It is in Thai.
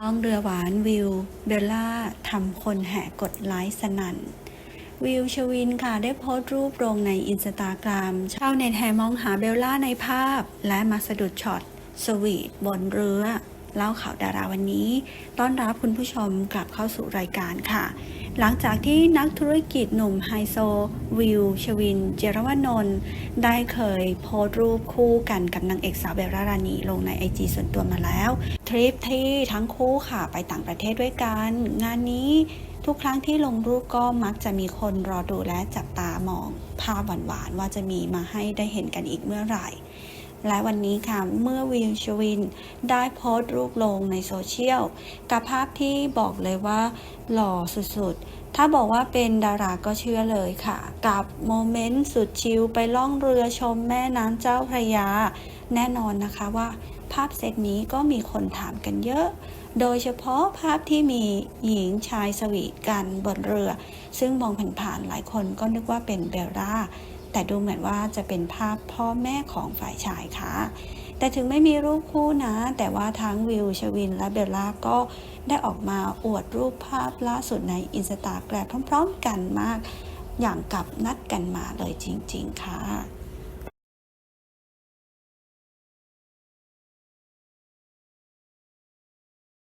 ล่องเรือหวานวิว เบลล่าทำคนแห่กดไลค์สนั่น วิวชวินค่ะได้โพสต์รูปลงในอินสตาแกรมชาวเน็ตแห่มองหาเบลล่าในภาพ และมาสะดุดช็อตสวีทบนเรือเล่าข่าวดาราวันนี้ ต้อนรับคุณผู้ชมกลับเข้าสู่รายการค่ะ หลังจากที่นักธุรกิจหนุ่มไฮโซ วิว ชวิน เจรวนนท์ได้เคยโพสต์รูปคู่กันกับนางเอกสาวเบลล่ารานีลงในไอจีส่วนตัวมาแล้ว ริปที่ทั้งคู่ค่ะ ไปต่างประเทศด้วยกัน งานนี้ทุกครั้งที่ลงรูปก็มักจะมีคนรอดูและจับตามอง ภาพหวานๆว่าจะมีมาให้ได้เห็นกันอีกเมื่อไหร่ และวันนี้ค่ะ เมื่อวิวชวินได้โพสต์รูปลงในโซเชียลกับภาพที่บอกเลยว่า หล่อสุดๆ ถ้าบอกว่าเป็นดาราก็เชื่อเลยค่ะ กับโมเมนต์สุดชิลไปล่องเรือชมแม่น้ำเจ้าพระยา แน่นอนนะคะว่า ภาพเซตนี้ก็มีคนถามกันเยอะ โดยเฉพาะภาพที่มีหญิงชายสวีทกันบนเรือ ซึ่งมองผ่านๆหลายคนก็นึกว่าเป็นเบลล่า แต่ดูเหมือนว่าจะเป็นภาพพ่อแม่ของฝ่ายชายค่ะ แต่ถึงไม่มีรูปคู่นะ แต่ว่าทั้งวิวชวินและเบลล่าก็ได้ออกมาอวดรูปภาพล่าสุดในอินสตาแกรมพร้อม ๆ กันมาก อย่างกับนัดกันมาเลยจริง ๆ ค่ะ